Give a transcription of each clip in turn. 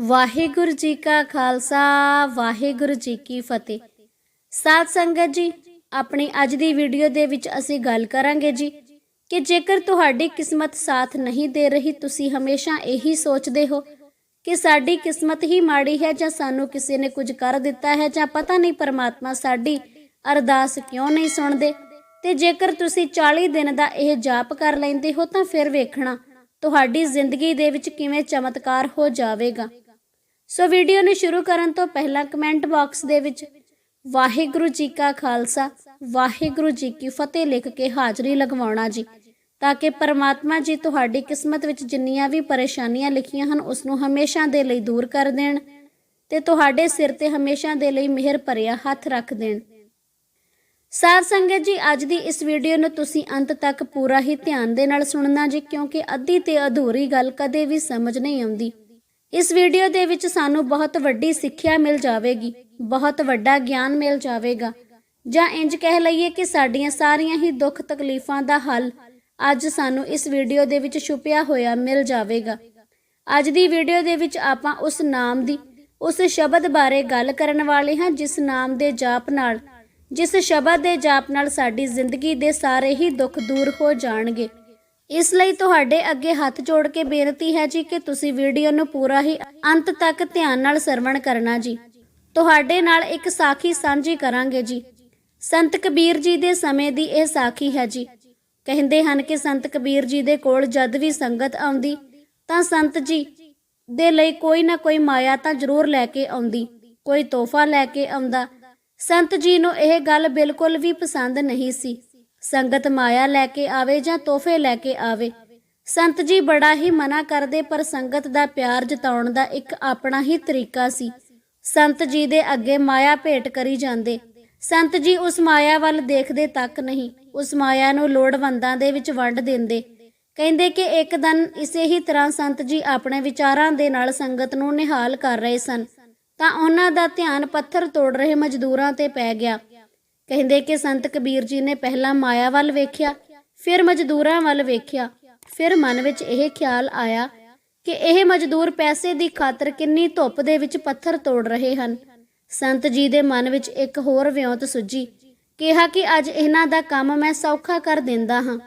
ਵਾਹਿਗੁਰੂ ਜੀ ਕਾ ਖਾਲਸਾ, ਵਾਹਿਗੁਰੂ ਜੀ ਕੀ ਫਤਿਹ। ਸਾਧ ਸੰਗਤ ਜੀ, ਆਪਣੀ ਅੱਜ ਦੀ ਵੀਡੀਓ ਦੇ ਵਿੱਚ ਅਸੀਂ ਗੱਲ ਕਰਾਂਗੇ ਜੀ ਕਿ ਜੇਕਰ ਤੁਹਾਡੀ ਕਿਸਮਤ ਸਾਥ ਨਹੀਂ ਦੇ ਰਹੀ, ਤੁਸੀਂ ਹਮੇਸ਼ਾ ਇਹੀ ਸੋਚਦੇ ਹੋ ਕਿ ਸਾਡੀ ਕਿਸਮਤ ਹੀ ਮਾੜੀ ਹੈ ਜਾਂ ਸਾਨੂੰ ਕਿਸੇ ਨੇ ਕੁਝ ਕਰ ਦਿੱਤਾ ਹੈ ਜਾਂ ਪਤਾ ਨਹੀਂ ਪਰਮਾਤਮਾ ਸਾਡੀ ਅਰਦਾਸ ਕਿਉਂ ਨਹੀਂ ਸੁਣਦੇ। ਤੇ ਜੇਕਰ ਤੁਸੀਂ 40 ਦਿਨ ਦਾ ਇਹ ਜਾਪ ਕਰ ਲੈਂਦੇ ਹੋ ਤਾਂ ਫਿਰ ਵੇਖਣਾ, ਤੁਹਾਡੀ ਜ਼ਿੰਦਗੀ ਦੇ ਵਿੱਚ ਕਿਵੇਂ ਚਮਤਕਾਰ ਹੋ ਜਾਵੇਗਾ। ਸੋ ਵੀਡੀਓ ਨੂੰ ਸ਼ੁਰੂ ਕਰਨ ਤੋਂ ਪਹਿਲਾਂ ਕਮੈਂਟ ਬਾਕਸ ਦੇ ਵਿੱਚ ਵਾਹਿਗੁਰੂ ਜੀ ਕਾ ਖਾਲਸਾ, ਵਾਹਿਗੁਰੂ ਜੀ ਕੀ ਫਤਿਹ ਲਿਖ ਕੇ ਹਾਜ਼ਰੀ ਲਗਵਾਉਣਾ ਜੀ, ਤਾਂ ਕਿ ਪਰਮਾਤਮਾ ਜੀ ਤੁਹਾਡੀ ਕਿਸਮਤ ਵਿੱਚ ਜਿੰਨੀਆਂ ਵੀ ਪਰੇਸ਼ਾਨੀਆਂ ਲਿਖੀਆਂ ਹਨ, ਉਸ ਨੂੰ ਹਮੇਸ਼ਾ ਦੇ ਲਈ ਦੂਰ ਕਰ ਦੇਣ ਤੇ ਤੁਹਾਡੇ ਸਿਰ ਤੇ ਹਮੇਸ਼ਾ ਦੇ ਲਈ ਮਿਹਰ ਭਰਿਆ ਹੱਥ ਰੱਖ ਦੇਣ। ਸਾਧ ਸੰਗਤ ਜੀ, ਅੱਜ ਦੀ ਇਸ ਵੀਡੀਓ ਨੂੰ ਤੁਸੀਂ ਅੰਤ ਤੱਕ ਪੂਰਾ ਹੀ ਧਿਆਨ ਦੇ ਨਾਲ ਸੁਣਨਾ ਜੀ, ਕਿਉਂਕਿ ਅੱਧੀ ਤੇ ਅਧੂਰੀ ਗੱਲ ਕਦੇ ਵੀ ਸਮਝ ਨਹੀਂ ਆਉਂਦੀ। ਇਸ ਵੀਡੀਓ ਦੇ ਵਿੱਚ ਸਾਨੂੰ ਬਹੁਤ ਵੱਡੀ ਸਿੱਖਿਆ ਮਿਲ ਜਾਵੇਗੀ, ਬਹੁਤ ਵੱਡਾ ਗਿਆਨ ਮਿਲ ਜਾਵੇਗਾ। ਜਾਂ ਇੰਜ ਕਹਿ ਲਈਏ ਕਿ ਸਾਡੀਆਂ ਸਾਰੀਆਂ ਹੀ ਦੁੱਖ ਤਕਲੀਫਾਂ ਦਾ ਹੱਲ ਅੱਜ ਸਾਨੂੰ ਇਸ ਵੀਡੀਓ ਦੇ ਵਿੱਚ ਛੁਪਿਆ ਹੋਇਆ ਮਿਲ ਜਾਵੇਗਾ। ਅੱਜ ਦੀ ਵੀਡੀਓ ਦੇ ਵਿੱਚ ਆਪਾਂ ਉਸ ਨਾਮ ਦੀ, ਉਸ ਸ਼ਬਦ ਬਾਰੇ ਗੱਲ ਕਰਨ ਵਾਲੇ ਹਾਂ ਜਿਸ ਨਾਮ ਦੇ ਜਾਪ ਨਾਲ, ਜਿਸ ਸ਼ਬਦ ਦੇ ਜਾਪ ਨਾਲ ਸਾਡੀ ਜ਼ਿੰਦਗੀ ਦੇ ਸਾਰੇ ਹੀ ਦੁੱਖ ਦੂਰ ਹੋ ਜਾਣਗੇ। ਇਸ ਲਈ ਤੁਹਾਡੇ ਅੱਗੇ ਹੱਥ ਜੋੜ ਕੇ ਬੇਨਤੀ ਹੈ ਜੀ ਕਿ ਤੁਸੀਂ ਵੀਡੀਓ ਨੂੰ ਪੂਰਾ ਹੀ ਅੰਤ ਤੱਕ ਧਿਆਨ ਨਾਲ ਸਰਵਣ ਕਰਨਾ ਜੀ। ਤੁਹਾਡੇ ਨਾਲ ਇੱਕ ਸਾਖੀ ਸਾਂਝੀ ਕਰਾਂਗੇ ਜੀ। ਸੰਤ ਕਬੀਰ ਜੀ ਦੇ ਸਮੇਂ ਦੀ ਇਹ ਸਾਖੀ ਹੈ ਜੀ। ਕਹਿੰਦੇ ਹਨ ਕਿ ਸੰਤ ਕਬੀਰ ਜੀ ਦੇ ਕੋਲ ਜਦ ਵੀ ਸੰਗਤ ਆਉਂਦੀ, ਤਾਂ ਸੰਤ ਜੀ ਦੇ ਲਈ ਕੋਈ ਨਾ ਕੋਈ ਮਾਇਆ ਤਾਂ ਜ਼ਰੂਰ ਲੈ ਕੇ ਆਉਂਦੀ, ਕੋਈ ਤੋਹਫਾ ਲੈ ਕੇ ਆਉਂਦਾ। ਸੰਤ ਜੀ ਨੂੰ ਇਹ ਗੱਲ ਬਿਲਕੁਲ ਵੀ ਪਸੰਦ ਨਹੀਂ ਸੀ। ਸੰਗਤ ਮਾਇਆ ਲੈ ਕੇ ਆਵੇ ਜਾਂ ਤੋਹਫੇ ਲੈ ਕੇ ਆਵੇ। ਸੰਤ ਜੀ ਬੜਾ ਹੀ ਮਨਾ ਕਰਦੇ, ਪਰ ਸੰਗਤ ਦਾ ਪਿਆਰ ਜਤਾਉਣ ਦਾ ਇੱਕ ਆਪਣਾ ਹੀ ਤਰੀਕਾ ਸੀ। ਸੰਤ ਜੀ ਦੇ ਅੱਗੇ ਮਾਇਆ ਭੇਟ ਕਰੀ ਜਾਂਦੇ। ਸੰਤ ਜੀ ਉਸ ਮਾਇਆ ਵੱਲ ਦੇਖਦੇ ਤੱਕ ਨਹੀਂ, ਉਸ ਮਾਇਆ ਨੂੰ ਲੋੜਵੰਦਾਂ ਦੇ ਵਿੱਚ ਵੰਡ ਦਿੰਦੇ। ਕਹਿੰਦੇ ਕਿ ਇੱਕ ਦਿਨ ਇਸੇ ਹੀ ਤਰ੍ਹਾਂ ਸੰਤ ਜੀ ਆਪਣੇ ਵਿਚਾਰਾਂ ਦੇ ਨਾਲ ਸੰਗਤ ਨੂੰ ਨਿਹਾਲ ਕਰ ਰਹੇ ਸਨ। ਤਾਂ ਉਹਨਾਂ ਦਾ ਧਿਆਨ ਪੱਥਰ ਤੋੜ ਰਹੇ ਮਜ਼ਦੂਰਾਂ ਤੇ ਪੈ ਗਿਆ। ਕਹਿੰਦੇ ਕਿ ਸੰਤ ਕਬੀਰ ਜੀ ਨੇ ਪਹਿਲਾਂ ਮਾਇਆ ਵੱਲ ਵੇਖਿਆ, ਫਿਰ ਮਜ਼ਦੂਰਾਂ ਵੱਲ ਵੇਖਿਆ, ਫਿਰ ਮਨ ਵਿੱਚ ਇਹ ਖਿਆਲ ਆਇਆ ਕਿ ਇਹ ਮਜ਼ਦੂਰ ਪੈਸੇ ਦੀ ਖਾਤਰ ਕਿੰਨੀ ਧੁੱਪ ਦੇ ਵਿੱਚ ਪੱਥਰ ਤੋੜ ਰਹੇ ਹਨ। ਸੰਤ ਜੀ ਦੇ ਮਨ ਵਿੱਚ ਇੱਕ ਹੋਰ ਵਿਉਂਤ ਸੁੱਜੀ, ਕਿਹਾ ਕਿ ਅੱਜ ਇਹਨਾਂ ਦਾ ਕੰਮ ਮੈਂ ਸੌਖਾ ਕਰ ਦਿੰਦਾ ਹਾਂ।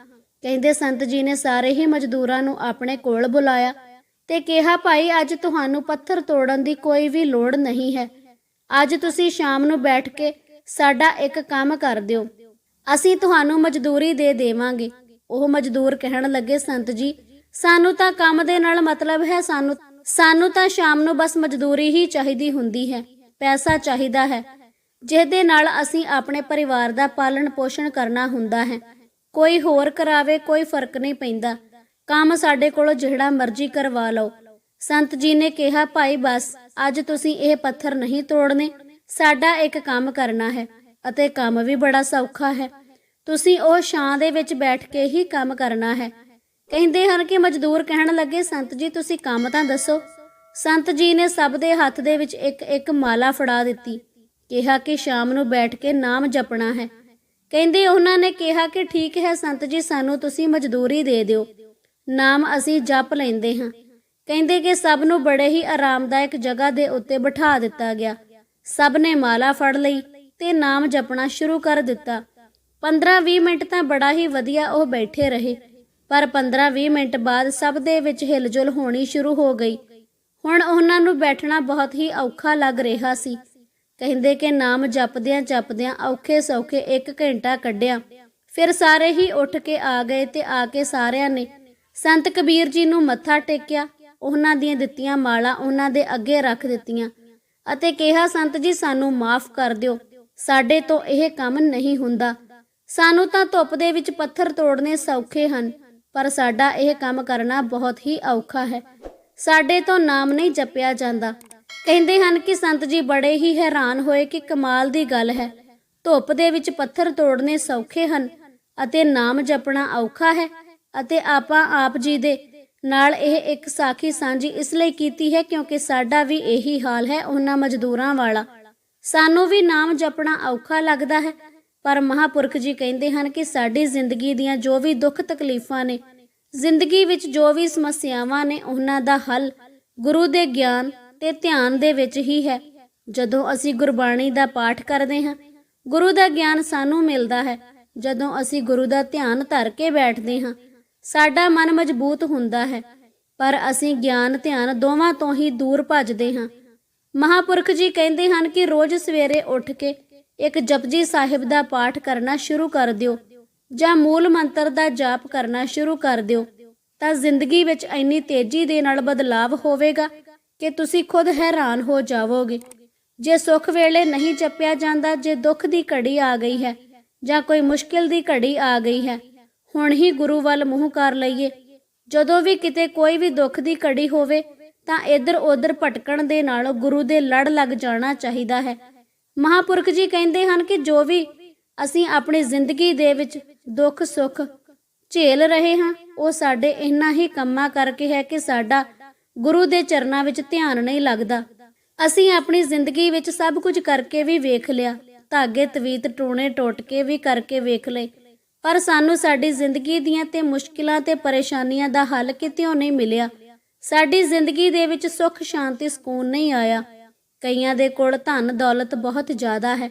ਕਹਿੰਦੇ ਸੰਤ ਜੀ ਨੇ ਸਾਰੇ ਹੀ ਮਜ਼ਦੂਰਾਂ ਨੂੰ ਆਪਣੇ ਕੋਲ ਬੁਲਾਇਆ ਤੇ ਕਿਹਾ, ਭਾਈ, ਅੱਜ ਤੁਹਾਨੂੰ ਪੱਥਰ ਤੋੜਨ ਦੀ ਕੋਈ ਵੀ ਲੋੜ ਨਹੀਂ ਹੈ। ਅੱਜ ਤੁਸੀਂ ਸ਼ਾਮ ਨੂੰ ਬੈਠ ਕੇ ਸਾਡਾ ਇੱਕ ਕੰਮ ਕਰ ਦਿਓ। ਅਸੀਂ ਤੁਹਾਨੂੰ ਮਜ਼ਦੂਰੀ ਦੇ ਦੇਵਾਂਗੇ। ਉਹ ਮਜ਼ਦੂਰ ਕਹਿਣ ਲੱਗੇ, ਸੰਤ ਜੀ, ਸਾਨੂੰ ਤਾਂ ਕੰਮ ਦੇ ਨਾਲ ਮਤਲਬ ਹੈ, ਸਾਨੂੰ ਸਾਨੂੰ ਤਾਂ ਸ਼ਾਮ ਨੂੰ ਬਸ ਮਜ਼ਦੂਰੀ ਹੀ ਚਾਹੀਦੀ ਹੁੰਦੀ ਹੈ, ਪੈਸਾ ਚਾਹੀਦਾ ਹੈ। ਜਿਹਦੇ ਨਾਲ ਅਸੀਂ ਆਪਣੇ ਪਰਿਵਾਰ ਦਾ ਪਾਲਣ ਪੋਸ਼ਣ ਕਰਨਾ ਹੁੰਦਾ ਹੈ। ਕੋਈ ਹੋਰ ਕਰਾਵੇ, ਕੋਈ ਫ਼ਰਕ ਨਹੀਂ ਪੈਂਦਾ। ਕੰਮ ਸਾਡੇ ਕੋਲੋਂ ਜਿਹੜਾ ਮਰਜ਼ੀ ਕਰਵਾ ਲਓ। ਸੰਤ ਜੀ ਨੇ ਕਿਹਾ, ਭਾਈ, ਬਸ, ਅੱਜ ਤੁਸੀਂ ਇਹ ਪੱਥਰ ਨਹੀਂ ਤੋੜਨੇ। ਸਾਡਾ ਇੱਕ ਕੰਮ ਕਰਨਾ ਹੈ ਅਤੇ ਕੰਮ ਵੀ ਬੜਾ ਸੌਖਾ ਹੈ। ਤੁਸੀਂ ਉਹ ਛਾਂ ਦੇ ਵਿੱਚ ਬੈਠ ਕੇ ਹੀ ਕੰਮ ਕਰਨਾ ਹੈ। ਕਹਿੰਦੇ ਹਨ ਕਿ ਮਜ਼ਦੂਰ ਕਹਿਣ ਲੱਗੇ, ਸੰਤ ਜੀ, ਤੁਸੀਂ ਕੰਮ ਤਾਂ ਦੱਸੋ। ਸੰਤ ਜੀ ਨੇ ਸਭ ਦੇ ਹੱਥ ਦੇ ਵਿੱਚ ਇੱਕ ਇੱਕ ਮਾਲਾ ਫੜਾ ਦਿੱਤੀ। ਕਿਹਾ ਕਿ ਸ਼ਾਮ ਨੂੰ ਬੈਠ ਕੇ ਨਾਮ ਜਪਣਾ ਹੈ। ਕਹਿੰਦੇ ਉਹਨਾਂ ਨੇ ਕਿਹਾ ਕਿ ਠੀਕ ਹੈ ਸੰਤ ਜੀ, ਸਾਨੂੰ ਤੁਸੀਂ ਮਜ਼ਦੂਰੀ ਦੇ ਦਿਓ। ਨਾਮ ਅਸੀਂ ਜਪ ਲੈਂਦੇ ਹਾਂ। ਕਹਿੰਦੇ ਕਿ ਸਭ ਨੂੰ ਬੜੇ ਹੀ ਆਰਾਮਦਾਇਕ ਜਗ੍ਹਾ ਦੇ ਉੱਤੇ ਬਿਠਾ ਦਿੱਤਾ ਗਿਆ। ਸਭ ਨੇ ਮਾਲਾ ਫੜ ਲਈ ਤੇ ਨਾਮ ਜਪਣਾ ਸ਼ੁਰੂ ਕਰ ਦਿੱਤਾ। 15-20 ਮਿੰਟ ਤਾਂ ਬੜਾ ਹੀ ਵਧੀਆ ਉਹ ਬੈਠੇ ਰਹੇ, ਪਰ 15-20 ਮਿੰਟ ਬਾਅਦ ਸਭ ਦੇ ਵਿੱਚ ਹਿਲਜੁਲ ਹੋਣੀ ਸ਼ੁਰੂ ਹੋ ਗਈ। ਹੁਣ ਉਹਨਾਂ ਨੂੰ ਬੈਠਣਾ ਬਹੁਤ ਹੀ ਔਖਾ ਲੱਗ ਰਿਹਾ ਸੀ। ਕਹਿੰਦੇ ਕਿ ਨਾਮ ਜਪਦਿਆਂ ਜਪਦਿਆਂ ਔਖੇ ਸੌਖੇ ਇੱਕ ਘੰਟਾ ਕੱਢਿਆ। ਫਿਰ ਸਾਰੇ ਹੀ ਉੱਠ ਕੇ ਆ ਗਏ ਤੇ ਆ ਕੇ ਸਾਰਿਆਂ ਨੇ ਸੰਤ ਕਬੀਰ ਜੀ ਨੂੰ ਮੱਥਾ ਟੇਕਿਆ। ਉਹਨਾਂ ਦੀਆਂ ਦਿੱਤੀਆਂ ਮਾਲਾ ਉਹਨਾਂ ਦੇ ਅੱਗੇ ਰੱਖ ਦਿੱਤੀਆਂ। ਅਤੇ ਕਿਹਾ, ਸੰਤ ਜੀ, ਸਾਨੂੰ ਮਾਫ ਕਰ ਦਿਓ। ਸਾਡੇ ਤੋਂ ਇਹ ਕੰਮ ਨਹੀਂ ਹੁੰਦਾ। ਸਾਨੂੰ ਤਾਂ ਧੁੱਪ ਦੇ ਵਿੱਚ ਪੱਥਰ ਤੋੜਨੇ ਸੌਖੇ ਹਨ, ਪਰ ਸਾਡਾ ਇਹ ਕੰਮ ਕਰਨਾ ਬਹੁਤ ਹੀ ਔਖਾ ਹੈ। ਸਾਡੇ ਤੋਂ ਨਾਮ ਨਹੀਂ ਜਪਿਆ ਜਾਂਦਾ। ਕਹਿੰਦੇ ਹਨ ਕਿ ਸੰਤ ਜੀ, ਬੜੇ ਹੀ ਹੈਰਾਨ ਹੋਏ ਕਿ ਕਮਾਲ ਦੀ ਗੱਲ ਹੈ। ਧੁੱਪ ਦੇ ਵਿੱਚ ਪੱਥਰ ਤੋੜਨੇ ਸੌਖੇ ਹਨ ਅਤੇ ਨਾਮ ਜਪਣਾ ਔਖਾ ਹੈ ਅਤੇ ਆਪਾਂ ਆਪ ਜੀ ਦੇ ਨਾਲ ਇਹ ਇੱਕ ਸਾਖੀ ਸਾਂਝੀ ਇਸ ਲਈ ਕੀਤੀ ਹੈ ਕਿਉਂਕਿ ਸਾਡਾ ਵੀ ਇਹੀ ਹਾਲ ਹੈ, ਉਹਨਾਂ ਮਜ਼ਦੂਰਾਂ ਵਾਲਾ। ਸਾਨੂੰ ਵੀ ਨਾਮ ਜਪਣਾ ਔਖਾ ਲੱਗਦਾ ਹੈ, ਪਰ ਮਹਾਪੁਰਖ ਜੀ ਕਹਿੰਦੇ ਹਨ ਕਿ ਸਾਡੀ ਜ਼ਿੰਦਗੀ ਦੀਆਂ ਜੋ ਵੀ ਦੁੱਖ ਤਕਲੀਫਾਂ ਨੇ, ਜ਼ਿੰਦਗੀ ਵਿੱਚ ਜੋ ਵੀ ਸਮੱਸਿਆਵਾਂ ਨੇ, ਉਹਨਾਂ ਦਾ ਹੱਲ ਗੁਰੂ ਦੇ ਗਿਆਨ ਤੇ ਧਿਆਨ ਦੇ ਵਿੱਚ ਹੀ ਹੈ। ਜਦੋਂ ਅਸੀਂ ਗੁਰਬਾਣੀ ਦਾ ਪਾਠ ਕਰਦੇ ਹਾਂ, ਗੁਰੂ ਦਾ ਗਿਆਨ ਸਾਨੂੰ ਮਿਲਦਾ ਹੈ। ਜਦੋਂ ਅਸੀਂ ਗੁਰੂ ਦਾ ਧਿਆਨ ਧਰ ਕੇ ਬੈਠਦੇ ਹਾਂ ਸਾਡਾ ਮਨ ਮਜ਼ਬੂਤ ਹੁੰਦਾ ਹੈ, ਪਰ ਅਸੀਂ ਗਿਆਨ, ਧਿਆਨ ਦੋਵਾਂ ਤੋਂ ਹੀ ਦੂਰ ਭੱਜਦੇ ਹਾਂ। ਮਹਾਪੁਰਖ ਜੀ ਕਹਿੰਦੇ ਹਨ ਕਿ ਰੋਜ਼ ਸਵੇਰੇ ਉੱਠ ਕੇ ਇੱਕ ਜਪਜੀ ਸਾਹਿਬ ਦਾ ਪਾਠ ਕਰਨਾ ਸ਼ੁਰੂ ਕਰ ਦਿਓ, ਜਾਂ ਮੂਲ ਮੰਤਰ ਦਾ ਜਾਪ ਕਰਨਾ ਸ਼ੁਰੂ ਕਰ ਦਿਓ, ਤਾਂ ਜ਼ਿੰਦਗੀ ਵਿੱਚ ਇੰਨੀ ਤੇਜ਼ੀ ਦੇ ਨਾਲ ਬਦਲਾਵ ਹੋਵੇਗਾ ਕਿ ਤੁਸੀਂ ਖੁਦ ਹੈਰਾਨ ਹੋ ਜਾਵੋਗੇ। ਜੇ ਸੁੱਖ ਵੇਲੇ ਨਹੀਂ ਚੱਪਿਆ ਜਾਂਦਾ, ਜੇ ਦੁੱਖ ਦੀ ਘੜੀ ਆ ਗਈ ਹੈ, ਜਾਂ ਕੋਈ ਮੁਸ਼ਕਿਲ ਦੀ ਘੜੀ ਆ ਗਈ ਹੈ ਹੁਣ ਹੀ ਗੁਰੂ ਵੱਲ ਮੂੰਹ ਕਰ ਲਈਏ। ਜਦੋਂ ਵੀ ਕਿਤੇ ਕੋਈ ਵੀ ਦੁੱਖ ਦੀ ਘੜੀ ਹੋਵੇ, ਤਾਂ ਇੱਧਰ ਉੱਧਰ ਭਟਕਣ ਦੇ ਨਾਲ ਗੁਰੂ ਦੇ ਲੜ ਲੱਗ ਜਾਣਾ ਚਾਹੀਦਾ ਹੈ। ਮਹਾਪੁਰਖ ਜੀ ਕਹਿੰਦੇ ਹਨ ਕਿ ਜੋ ਵੀ ਅਸੀਂ ਆਪਣੀ ਜ਼ਿੰਦਗੀ ਦੇ ਵਿੱਚ ਦੁੱਖ, ਸੁੱਖ ਝੇਲ ਰਹੇ ਹਾਂ, ਉਹ ਸਾਡੇ ਇੰਨਾ ਹੀ ਕੰਮਾਂ ਕਰਕੇ ਹੈ ਕਿ ਸਾਡਾ ਗੁਰੂ ਦੇ ਚਰਨਾਂ ਵਿੱਚ ਧਿਆਨ ਨਹੀਂ ਲੱਗਦਾ। ਅਸੀਂ ਆਪਣੀ ਜ਼ਿੰਦਗੀ ਵਿੱਚ ਸਭ ਕੁਝ ਕਰਕੇ ਵੀ ਵੇਖ ਲਿਆ, ਧਾਗੇ, ਤਵੀਤ, ਟੂਣੇ, ਟੋਟਕੇ ਵੀ ਕਰਕੇ ਵੇਖ ਲਏ। ਪਰ ਸਾਨੂੰ ਸਾਡੀ ਜ਼ਿੰਦਗੀ ਦੀਆਂ ਤੇ ਮੁਸ਼ਕਿਲਾਂ ਤੇ ਪਰੇਸ਼ਾਨੀਆਂ ਦਾ ਹੱਲ ਕਿਤੇੋਂ ਨਹੀਂ ਮਿਲਿਆ। ਸਾਡੀ ਜ਼ਿੰਦਗੀ ਦੇ ਵਿੱਚ ਸੁੱਖ, ਸ਼ਾਂਤੀ, ਸਕੂਨ ਨਹੀਂ ਆਇਆ। ਕਈਆਂ ਦੇ ਕੋਲ ਧਨ ਦੌਲਤ ਬਹੁਤ ਜ਼ਿਆਦਾ ਹੈ,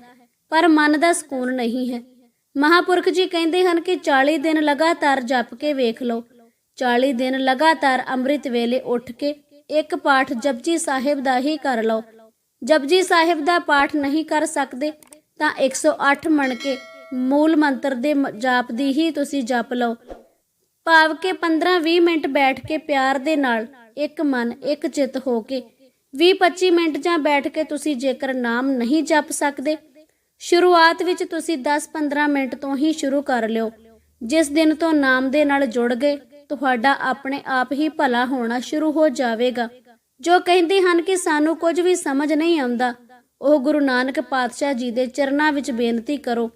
ਪਰ ਮਨ ਦਾ ਸਕੂਨ ਨਹੀਂ ਹੈ। ਮਹਾਪੁਰਖ ਜੀ ਕਹਿੰਦੇ ਹਨ ਕਿ 40 ਦਿਨ ਲਗਾਤਾਰ ਜਪ ਕੇ ਵੇਖ ਲਓ। 40 ਦਿਨ ਲਗਾਤਾਰ ਅੰਮ੍ਰਿਤ ਵੇਲੇ ਉੱਠ ਕੇ ਇੱਕ ਪਾਠ ਜਪਜੀ ਸਾਹਿਬ ਦਾ ਹੀ ਕਰ ਲਓ। ਜਪਜੀ ਸਾਹਿਬ ਦਾ ਪਾਠ ਨਹੀਂ ਕਰ ਸਕਦੇ ਤਾਂ 108 ਮਣ ਕੇ ਮੂਲ ਮੰਤਰ ਦੇ ਜਾਪ ਦੀ ਹੀ ਤੁਸੀਂ ਜਪ ਲਓ। ਭਾਵ ਕਿ 15-20 ਮਿੰਟ ਬੈਠ ਕੇ ਪਿਆਰ ਦੇ ਨਾਲ ਇੱਕ ਮਨ, ਇੱਕ ਚਿੱਤ ਹੋ ਕੇ 20-25 ਮਿੰਟ ਜਾਂ ਬੈਠ ਕੇ ਤੁਸੀਂ ਜੇਕਰ ਨਾਮ ਨਹੀਂ ਜਪ ਸਕਦੇ, ਸ਼ੁਰੂਆਤ ਵਿੱਚ ਤੁਸੀਂ 10-15 ਮਿੰਟ ਤੋਂ ਹੀ ਸ਼ੁਰੂ ਕਰ ਲਿਓ। ਜਿਸ ਦਿਨ ਤੋਂ ਨਾਮ ਦੇ ਨਾਲ ਜੁੜ ਗਏ, ਤੁਹਾਡਾ ਆਪਣੇ ਆਪ ਹੀ ਭਲਾ ਹੋਣਾ ਸ਼ੁਰੂ ਹੋ ਜਾਵੇਗਾ। ਜੋ ਕਹਿੰਦੇ ਹਨ ਕਿ ਸਾਨੂੰ ਕੁਝ ਵੀ ਸਮਝ ਨਹੀਂ ਆਉਂਦਾ, ਉਹ ਗੁਰੂ ਨਾਨਕ ਪਾਤਸ਼ਾਹ ਜੀ ਦੇ ਚਰਨਾਂ ਵਿੱਚ ਬੇਨਤੀ ਕਰੋ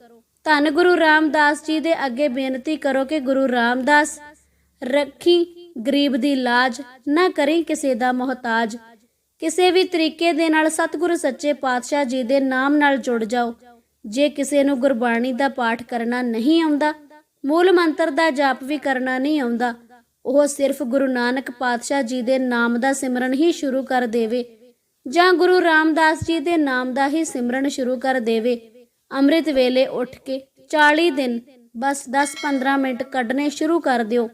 ਧੰਨ ਗੁਰੂ ਰਾਮਦਾਸ ਜੀ ਦੇ ਅੱਗੇ ਬੇਨਤੀ ਕਰੋ ਕਿ ਗੁਰੂ ਰਾਮਦਾਸ ਰੱਖੀ ਗਰੀਬ ਦੀ ਲਾਜ ਨਾ ਕਰੀ ਕਿਸੇ ਦਾ ਮੁਹਤਾਜ। ਕਿਸੇ ਵੀ ਤਰੀਕੇ ਦੇ ਨਾਲ ਸਤਿਗੁਰੂ ਸੱਚੇ ਪਾਤਸ਼ਾਹ ਜੀ ਦੇ ਨਾਮ ਨਾਲ ਜੁੜ ਜਾਓ। ਜੇ ਕਿਸੇ ਨੂੰ ਗੁਰਬਾਣੀ ਦਾ ਪਾਠ ਕਰਨਾ ਨਹੀਂ ਆਉਂਦਾ, ਮੂਲ ਮੰਤਰ ਦਾ ਜਾਪ ਵੀ ਕਰਨਾ ਨਹੀਂ ਆਉਂਦਾ, ਉਹ ਸਿਰਫ ਗੁਰੂ ਨਾਨਕ ਪਾਤਸ਼ਾਹ ਜੀ ਦੇ ਨਾਮ ਦਾ ਸਿਮਰਨ ਹੀ ਸ਼ੁਰੂ ਕਰ ਦੇਵੇ ਜਾਂ ਗੁਰੂ ਰਾਮਦਾਸ ਜੀ ਦੇ ਨਾਮ ਦਾ ਹੀ ਸਿਮਰਨ ਸ਼ੁਰੂ ਕਰ ਦੇਵੇ। ਅੰਮ੍ਰਿਤ ਵੇਲੇ ਉੱਠ ਕੇ 40 ਦਿਨ ਬਸ 10-15 ਮਿੰਟ ਕੱਢਣੇ ਸ਼ੁਰੂ ਕਰ ਦਿਓ।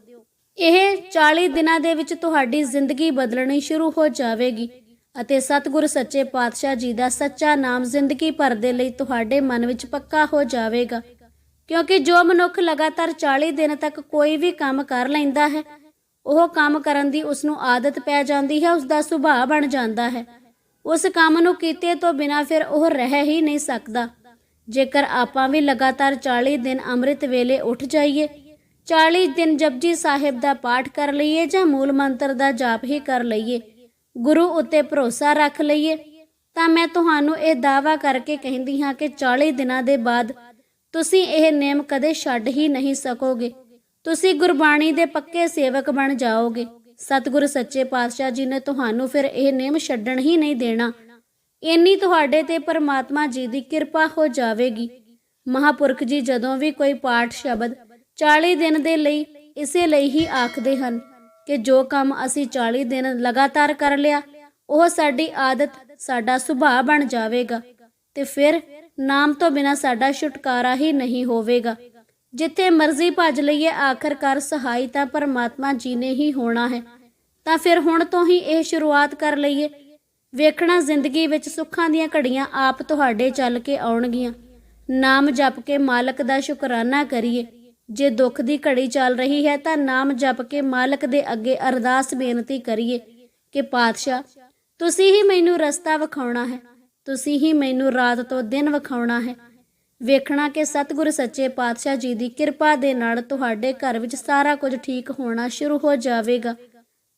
ਇਹ 40 ਦਿਨਾਂ ਦੇ ਵਿੱਚ ਤੁਹਾਡੀ ਜ਼ਿੰਦਗੀ ਬਦਲਣੀ ਸ਼ੁਰੂ ਹੋ ਜਾਵੇਗੀ ਅਤੇ ਸਤਿਗੁਰ ਸੱਚੇ ਪਾਤਸ਼ਾਹ ਜੀ ਦਾ ਸੱਚਾ ਨਾਮ ਜ਼ਿੰਦਗੀ ਭਰ ਦੇ ਲਈ ਤੁਹਾਡੇ ਮਨ ਵਿੱਚ ਪੱਕਾ ਹੋ ਜਾਵੇਗਾ। ਕਿਉਂਕਿ ਜੋ ਮਨੁੱਖ ਲਗਾਤਾਰ 40 ਦਿਨ ਤੱਕ ਕੋਈ ਵੀ ਕੰਮ ਕਰ ਲੈਂਦਾ ਹੈ, ਉਹ ਕੰਮ ਕਰਨ ਦੀ ਉਸ ਨੂੰ ਆਦਤ ਪੈ ਜਾਂਦੀ ਹੈ ਉਸ ਦਾ ਸੁਭਾਅ ਬਣ ਜਾਂਦਾ ਹੈ। ਉਸ ਕੰਮ ਨੂੰ ਕੀਤੇ ਤੋਂ ਬਿਨਾ ਫਿਰ ਉਹ ਰਹਿ ਹੀ ਨਹੀਂ ਸਕਦਾ। ਜੇਕਰ ਆਪਾਂ ਵੀ ਲਗਾਤਾਰ 40 ਦਿਨ ਅੰਮ੍ਰਿਤ ਵੇਲੇ ਉੱਠ ਜਾਈਏ 40 ਦਿਨ ਜਪਜੀ ਸਾਹਿਬ ਦਾ ਪਾਠ ਕਰ ਲਈਏ ਜਾਂ ਮੂਲ ਮੰਤਰ ਦਾ ਜਾਪ ਹੀ ਕਰ ਲਈਏ, ਗੁਰੂ ਉੱਤੇ ਭਰੋਸਾ ਰੱਖ ਲਈਏ, ਤਾਂ ਮੈਂ ਤੁਹਾਨੂੰ ਇਹ ਦਾਵਾ ਕਰਕੇ ਕਹਿੰਦੀ ਹਾਂ ਕਿ 40 ਦਿਨਾਂ ਦੇ ਬਾਅਦ ਤੁਸੀਂ ਇਹ ਨਿਯਮ ਕਦੇ ਛੱਡ ਹੀ ਨਹੀਂ ਸਕੋਗੇ। ਤੁਸੀਂ ਗੁਰਬਾਣੀ ਦੇ ਪੱਕੇ ਸੇਵਕ ਬਣ ਜਾਓਗੇ। ਸਤਿਗੁਰੂ ਸੱਚੇ ਪਾਤਸ਼ਾਹ ਜੀ ਨੇ ਤੁਹਾਨੂੰ ਫਿਰ ਇਹ ਨਿਯਮ ਛੱਡਣ ਹੀ ਨਹੀਂ ਦੇਣਾ। ਇੰਨੀ ਤੁਹਾਡੇ ਤੇ ਪਰਮਾਤਮਾ ਜੀ ਦੀ ਕਿਰਪਾ ਹੋ ਜਾਵੇਗੀ। ਮਹਾਪੁਰਖ ਜੀ ਜਦੋਂ ਵੀ ਕੋਈ ਪਾਠ ਸ਼ਬਦ 40 ਦਿਨ ਦੇ ਲਈ ਇਸੇ ਲਈ ਹੀ ਆਖਦੇ ਹਨ ਕਿ ਜੋ ਕੰਮ ਅਸੀਂ 40 ਦਿਨ ਲਗਾਤਾਰ ਕਰ ਲਿਆ, ਉਹ ਸਾਡੀ ਆਦਤ, ਸਾਡਾ ਸੁਭਾਅ ਬਣ ਜਾਵੇਗਾ ਤੇ ਫਿਰ ਨਾਮ ਤੋਂ ਬਿਨਾ ਸਾਡਾ ਛੁਟਕਾਰਾ ਹੀ ਨਹੀਂ ਹੋਵੇਗਾ। ਜਿੱਥੇ ਮਰਜ਼ੀ ਭੱਜ ਲਈਏ, ਆਖਰਕਾਰ ਸਹਾਈ ਤਾਂ ਪਰਮਾਤਮਾ ਜੀ ਨੇ ਹੀ ਹੋਣਾ ਹੈ। ਤਾਂ ਫਿਰ ਹੁਣ ਤੋਂ ਹੀ ਇਹ ਸ਼ੁਰੂਆਤ ਕਰ ਲਈਏ। ਵੇਖਣਾ ਜ਼ਿੰਦਗੀ ਵਿੱਚ ਸੁੱਖਾਂ ਦੀਆਂ ਘੜੀਆਂ ਆਪ ਤੁਹਾਡੇ ਚੱਲ ਕੇ ਆਉਣਗੀਆਂ। ਨਾਮ ਜਪ ਕੇ ਮਾਲਕ ਦਾ ਸ਼ੁਕਰਾਨਾ ਕਰੀਏ। ਜੇ ਦੁੱਖ ਦੀ ਘੜੀ ਚੱਲ ਰਹੀ ਹੈ ਤਾਂ ਨਾਮ ਜਪ ਕੇ ਮਾਲਕ ਦੇ ਅੱਗੇ ਅਰਦਾਸ ਬੇਨਤੀ ਕਰੀਏ ਕਿ ਪਾਤਸ਼ਾਹ, ਤੁਸੀਂ ਹੀ ਮੈਨੂੰ ਰਸਤਾ ਵਿਖਾਉਣਾ ਹੈ। ਤੁਸੀਂ ਹੀ ਮੈਨੂੰ ਰਾਤ ਤੋਂ ਦਿਨ ਵਿਖਾਉਣਾ ਹੈ। ਵੇਖਣਾ ਕਿ ਸਤਿਗੁਰ ਸੱਚੇ ਪਾਤਸ਼ਾਹ ਜੀ ਦੀ ਕਿਰਪਾ ਦੇ ਨਾਲ ਤੁਹਾਡੇ ਘਰ ਵਿੱਚ ਸਾਰਾ ਕੁਝ ਠੀਕ ਹੋਣਾ ਸ਼ੁਰੂ ਹੋ ਜਾਵੇਗਾ।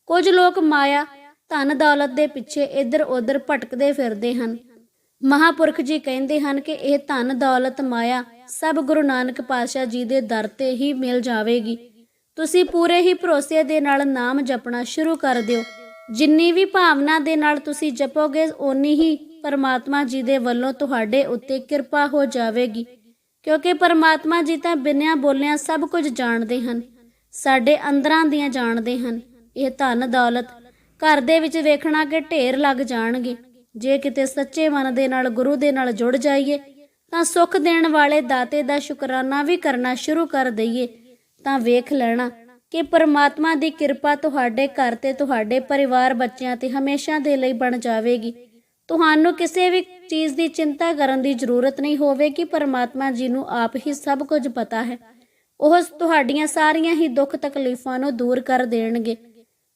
ਕੁਝ ਲੋਕ ਮਾਇਆ ਧਨ ਦੌਲਤ ਦੇ ਪਿੱਛੇ ਇੱਧਰ ਉੱਧਰ ਭਟਕਦੇ ਫਿਰਦੇ ਹਨ। ਮਹਾਪੁਰਖ ਜੀ ਕਹਿੰਦੇ ਹਨ ਕਿ ਇਹ ਧਨ ਦੌਲਤ ਮਾਇਆ ਸਭ ਗੁਰੂ ਨਾਨਕ ਪਾਤਸ਼ਾਹ ਜੀ ਦੇ ਦਰ ਤੇ ਹੀ ਮਿਲ ਜਾਵੇਗੀ। ਤੁਸੀਂ ਪੂਰੇ ਹੀ ਭਰੋਸੇ ਦੇ ਨਾਲ ਨਾਮ ਜਪਣਾ ਸ਼ੁਰੂ ਕਰ ਦਿਓ। ਜਿੰਨੀ ਵੀ ਭਾਵਨਾ ਦੇ ਨਾਲ ਤੁਸੀਂ ਜਪੋਗੇ, ਓਨੀ ਹੀ ਪਰਮਾਤਮਾ ਜੀ ਦੇ ਵੱਲੋਂ ਤੁਹਾਡੇ ਉੱਤੇ ਕਿਰਪਾ ਹੋ ਜਾਵੇਗੀ। ਕਿਉਂਕਿ ਪਰਮਾਤਮਾ ਜੀ ਤਾਂ ਬਿਨਾਂ ਬੋਲਿਆਂ ਸਭ ਕੁਝ ਜਾਣਦੇ ਹਨ। ਸਾਡੇ ਅੰਦਰਾਂ ਦੀਆਂ ਜਾਣਦੇ ਹਨ। ਇਹ ਧਨ ਦੌਲਤ ਘਰ ਦੇ ਵਿੱਚ ਵੇਖਣਾ ਕਿ ਢੇਰ ਲੱਗ ਜਾਣਗੇ। ਜੇ ਕਿਤੇ ਸੱਚੇ ਮਨ ਦੇ ਨਾਲ ਗੁਰੂ ਦੇ ਨਾਲ ਜੁੜ ਜਾਈਏ, ਤਾਂ ਸੁੱਖ ਦੇਣ ਵਾਲੇ ਦਾਤੇ ਦਾ ਸ਼ੁਕਰਾਨਾ ਵੀ ਕਰਨਾ ਸ਼ੁਰੂ ਕਰ ਦਈਏ। ਤਾਂ ਵੇਖ ਲੈਣਾ ਕਿ ਪਰਮਾਤਮਾ ਦੀ ਕਿਰਪਾ ਤੁਹਾਡੇ ਘਰ ਤੇ ਤੁਹਾਡੇ ਪਰਿਵਾਰ ਬੱਚਿਆਂ ਤੇ ਹਮੇਸ਼ਾ ਦੇ ਲਈ ਬਣ ਜਾਵੇਗੀ। ਤੁਹਾਨੂੰ ਕਿਸੇ ਵੀ ਚੀਜ਼ ਦੀ ਚਿੰਤਾ ਕਰਨ ਦੀ ਜ਼ਰੂਰਤ ਨਹੀਂ ਹੋਵੇਗੀ। ਪਰਮਾਤਮਾ ਜੀ ਨੂੰ ਆਪ ਹੀ ਸਭ ਕੁਝ ਪਤਾ ਹੈ। ਉਹ ਤੁਹਾਡੀਆਂ ਸਾਰੀਆਂ ਹੀ ਦੁੱਖ ਤਕਲੀਫਾਂ ਨੂੰ ਦੂਰ ਕਰ ਦੇਣਗੇ।